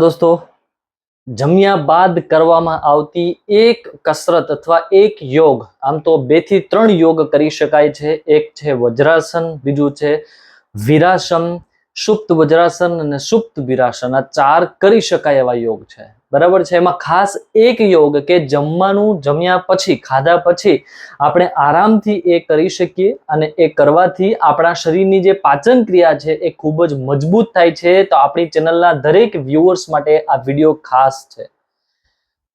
દોસ્તો. જમ્યા બાદ કરવામાં આવતી એક કસરત અથવા એક યોગ, આમ તો બેથી ત્રણ યોગ કરી શકાય છે. એક છે વજ્રાસન, બીજું છે વિરાસન સુપ્ત વજ્રાસન અને સુપ્ત વિરાસન આ ચાર કરી શકાય એવા યોગ છે. બરાબર છે? એમાં ખાસ એક યોગ કે જમવાનું જમ્યા પછી, ખાધા પછી આપણે આરામથી એ કરી શકીએ અને એ કરવાથી આપણા શરીરની જે પાચન ક્રિયા છે એ ખૂબ જ મજબૂત થાય છે. તો આપણી ચેનલના દરેક વ્યુઅર્સ માટે આ વીડિયો ખાસ છે.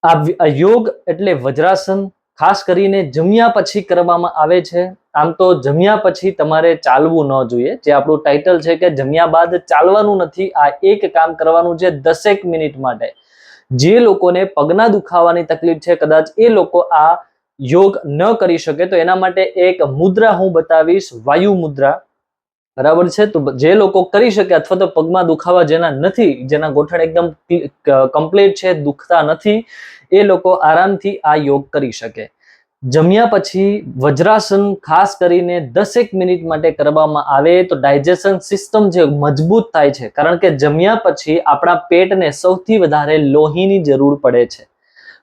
આ યોગ એટલે વજ્રાસન ખાસ કરીને જમ્યા પછી કરવામાં આવે છે. આમ તો જમ્યા પછી તમારે ચાલવું ન જોઈએ. જે આપણું ટાઇટલ છે કે જમ્યા બાદ ચાલવાનું નથી, આ એક કામ કરવાનું છે દસેક મિનિટ માટે. જે લોકોને પગના દુખાવાની તકલીફ છે, કદાચ એ લોકો આ યોગ ન કરી શકે, તો એના માટે એક મુદ્રા હું બતાવીશ, વાયુ મુદ્રા. બરાબર છે? તો જે લોકો કરી શકે અથવા તો પગમાં દુખાવા જેના નથી, જેના ગોઠણ એકદમ કમ્પ્લીટ છે, દુખતા નથી, એ લોકો આરામથી આ યોગ કરી શકે. જમ્યા પછી વજ્રાસન ખાસ કરીને દસેક મિનિટ માટે કરવામાં આવે તો ડાયજેશન સિસ્ટમ જે મજબૂત થાય છે. કારણ કે જમ્યા પછી આપણા પેટને સૌથી વધારે લોહીની જરૂર પડે છે.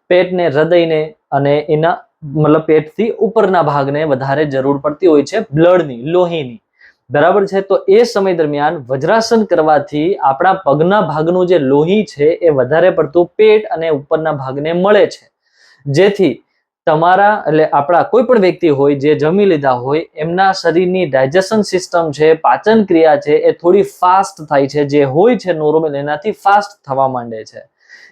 પેટને હૃદયને અને એના મતલબ પેટથી ઉપરના ભાગને વધારે જરૂર પડતી હોય છે બ્લડની, લોહીની. બરાબર છે? તો એ સમય દરમિયાન વજ્રાસન કરવાથી આપણા પગના ભાગનું જે લોહી છે એ વધારે પડતું પેટ અને ઉપરના ભાગને મળે છે. જેથી તમારા એટલે આપણા કોઈ પણ વ્યક્તિ હોય જે જમી લીધા હોય, એમના શરીરની ડાયજેશન સિસ્ટમ છે, પાચન ક્રિયા છે, એ થોડી ફાસ્ટ થાય છે. જે હોય છે નોર્મલ એનાથી ફાસ્ટ થવા માંડે છે.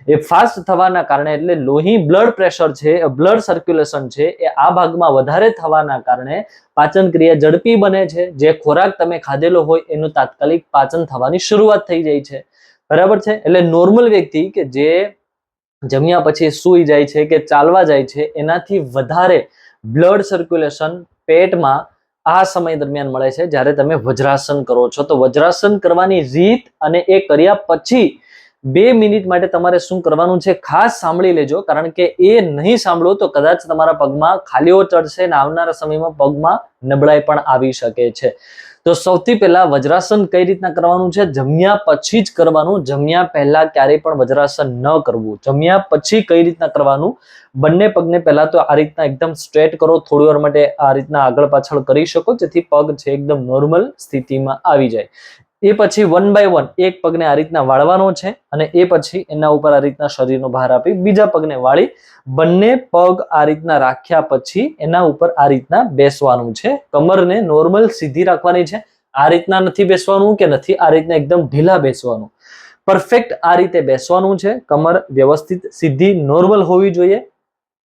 એ ફાસ્ટ થવાના કારણે એટલે લોહી બ્લડ પ્રેશર છે બ્લડ સર્ક્યુલેશન છે, એ આ ભાગમાં વધારે થવાના કારણે પાચન ક્રિયા ઝડપી બને છે. જે ખોરાક તમે ખાધેલો હોય, એનું તાત્કાલિક પાચન થવાની શરૂઆત થઈ જાય છે. બરાબર છે? એટલે નોર્મલ વ્યક્તિ કે જે જમ્યા પછી સૂઈ જાય છે કે ચાલવા જાય છે, એનાથી વધારે બ્લડ સર્ક્યુલેશન પેટમાં આ સમય દરમિયાન મળે છે. જ્યારે તમે વજ્રાસન કરો છો, તો વજ્રાસન કરવાની રીત અને એ કર્યા પછી બે મિનિટ માટે તમારે શું કરવાનું છે ખાસ સાંભળી લેજો, કારણ કે એ નહીં સાંભળો તો કદાચ તમારા પગમાં ખાલીઓ ચડશે ને આવનારા સમયમાં પગમાં નબળાઈ પણ આવી શકે છે. તો સૌથી પહેલા વજ્રાસન કઈ રીતના કરવાનું છે? જમ્યા પછી જ કરવાનું. જમ્યા પહેલા ક્યારેય પણ વજ્રાસન ન કરવું. જમ્યા પછી કઈ રીતના કરવાનું? બંને પગને પહેલા તો આ રીતના એકદમ સ્ટ્રેટ કરો. થોડી વાર માટે આ રીતના આગળ પાછળ કરી શકો, જેથી પગ છે એકદમ નોર્મલ સ્થિતિમાં આવી જાય. એ પછી વન બાય વન એક પગને આ રીતના વાળવાનો છે અને એ પછી એના ઉપર આ રીતના શરીરનો ભાર આપી બીજા પગને વાળી બંને પગ આ રીતના રાખ્યા પછી એના ઉપર આ રીતના બેસવાનું છે. કમરને નોર્મલ સીધી રાખવાની છે. આ રીતના નથી બેસવાનું કે નથી, આ રીતના એકદમ ઢીલા બેસવાનું. પરફેક્ટ આ રીતે બેસવાનું છે. કમર વ્યવસ્થિત સીધી નોર્મલ હોવી જોઈએ.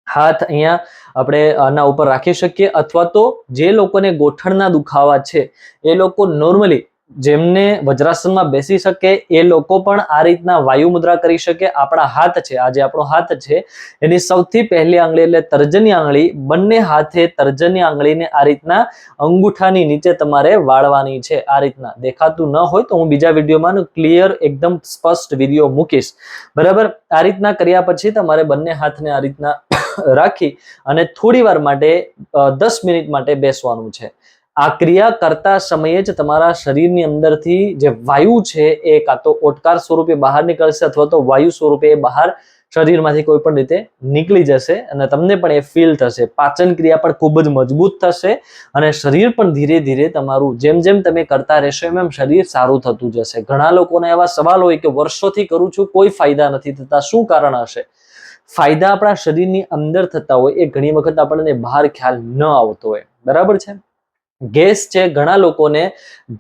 હાથ અહીંયા આપણે આના ઉપર રાખી શકીએ. અથવા તો જે લોકોને ગોઠણના દુખાવા છે, એ લોકો નોર્મલી જેમને વજ્રાસનમાં બેસી શકે, એ લોકો પણ આ રીતના વાયુ મુદ્રા કરી શકે. આપણા હાથ છે, આ જે આપણો હાથ છે, એની સૌથી પહેલી આંગળી એટલે તર્જની આંગળી, બંને હાથે તર્જની આંગળીને આ રીતના અંગૂઠાની નીચે તમારે વાળવાની છે. આ રીતના. દેખાતું ન હોય તો હું બીજા વિડીયોમાં ક્લિયર, એકદમ સ્પષ્ટ વીડિયો મૂકીશ. બરાબર? આ રીતના કર્યા પછી તમારે બંને હાથને આ રીતના રાખી અને થોડી વાર માટે દસ મિનિટ માટે બેસવાનું છે. આ ક્રિયા કરતા સમયે જ તમારા શરીરની અંદરથી જે વાયુ છે એ કાં તો ઓટકાર સ્વરૂપે બહાર નીકળશે અથવા તો વાયુ સ્વરૂપે એ બહાર શરીરમાંથી કોઈ પણ રીતે નીકળી જશે અને તમને પણ એ ફીલ થશે. પાચન ક્રિયા પણ ખૂબ જ મજબૂત થશે અને શરીર પણ ધીરે ધીરે તમારું જેમ જેમ તમે કરતા રહેશો એમ એમ શરીર સારું થતું જશે. ઘણા લોકોના એવા સવાલ હોય કે વર્ષોથી કરું છું, કોઈ ફાયદા નથી થતા. શું કારણ હશે? ફાયદા આપણા શરીરની અંદર થતા હોય એ ઘણી વખત આપણને બહાર ખ્યાલ ન આવતો હોય. બરાબર છે? ગેસ છે, ઘણા લોકોને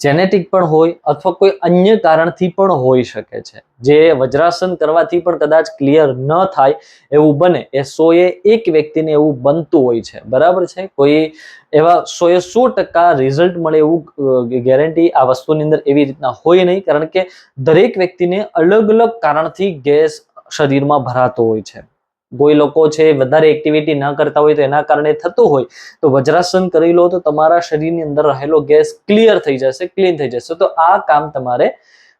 જેનેટિક પણ હોય અથવા કોઈ અન્ય કારણથી પણ હોઈ શકે છે. જે વજ્રાસન કરવાથી પણ કદાચ ક્લિયર ન થાય એવું બને એ સોએ એક વ્યક્તિને એવું બનતું હોય છે. બરાબર છે? કોઈ એવા સોએ સો ટકા રિઝલ્ટ મળે એવું ગેરંટી આ વસ્તુની અંદર એવી રીતના હોય નહીં. કારણ કે દરેક વ્યક્તિને અલગ અલગ કારણથી ગેસ શરીરમાં ભરાતો હોય છે. કોઈ લોકો છે, વધારે એક્ટિવિટી ન કરતા હોય તો એના કારણે થતું હોય. તો વજ્રાસન કરી લો તો તમારા શરીરની અંદર રહેલો ગેસ ક્લિયર થઈ જશે ક્લીન થઈ જશે. તો આ કામ તમારે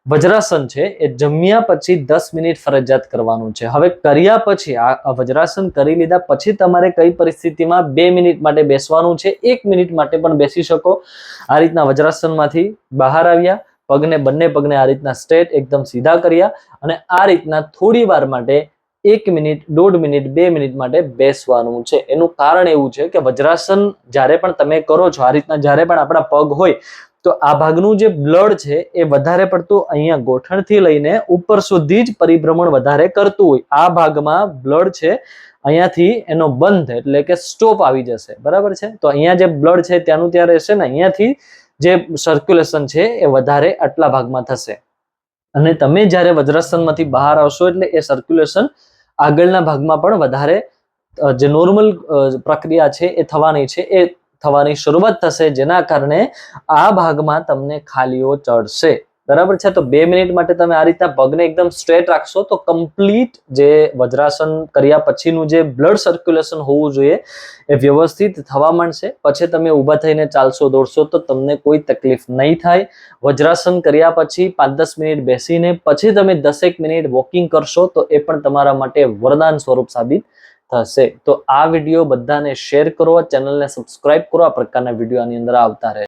વજ્રાસન છે, એ જમ્યા પછી દસ મિનિટ ફરજિયાત કરવાનું છે. હવે કર્યા પછી, આ વજ્રાસન કરી લીધા પછી તમારે કઈ પરિસ્થિતિમાં બે મિનિટ માટે બેસવાનું છે, એક મિનિટ માટે પણ બેસી શકો. આ રીતના વજ્રાસનમાંથી બહાર આવ્યા, પગને, બંને પગને આ રીતના સ્ટ્રેટ એકદમ સીધા કર્યા અને આ રીતના થોડી વાર માટે એક મિનિટ, દોઢ મિનિટ, બે મિનિટ માટે બેસવાનું છે. એનું કારણ એવું છે કે વજ્રાસન જ્યારે પણ તમે કરો છો, આ રીતના જ્યારે પણ આપણા પગ હોય, તો આ ભાગનું જે બ્લડ છે એ વધારે પડતું અહીંયા ગોઠણથી લઈને ઉપર સુધી જ પરિભ્રમણ વધારે કરતું હોય. આ ભાગમાં બ્લડ છે, અહીંયાથી એનો બંધ એટલે કે સ્ટોપ આવી જશે. બરાબર છે? તો અહીંયા જે બ્લડ છે ત્યાંનું ત્યાં રહેશે ને અહીંયાથી જે સર્ક્યુલેશન છે એ વધારે આટલા ભાગમાં થશે. અને તમે જ્યારે વજ્રાસનમાંથી બહાર આવશો એટલે એ સર્ક્યુલેશન આગળના ભાગમાં પણ વધારે જે નોર્મલ પ્રક્રિયા છે એ થવાની છે, એ થવાની શરૂઆત થશે, જેના કારણે આ ભાગમાં તમને ખાલીઓ ચડશે. બરાબર છે? તો બે મિનિટ માટે તમે આ રીતના પગને એકદમ સ્ટ્રેટ રાખશો તો કમ્પ્લીટ જે વજ્રાસન કર્યા પછીનું જે બ્લડ સર્ક્યુલેશન હોવું જોઈએ એ વ્યવસ્થિત થવા માંડશે. પછી તમે ઊભા થઈને ચાલશો, દોડશો તો તમને કોઈ તકલીફ નહીં થાય. વજ્રાસન કર્યા પછી પાંચ દસ મિનિટ બેસીને પછી તમે દસેક મિનિટ વોકિંગ કરશો તો એ પણ તમારા માટે વરદાન સ્વરૂપ સાબિત થશે. તો આ વીડિયો બધાને શેર કરો, ચેનલને સબસ્ક્રાઇબ કરો. આ પ્રકારના વીડિયો આની અંદર આવતા રહે.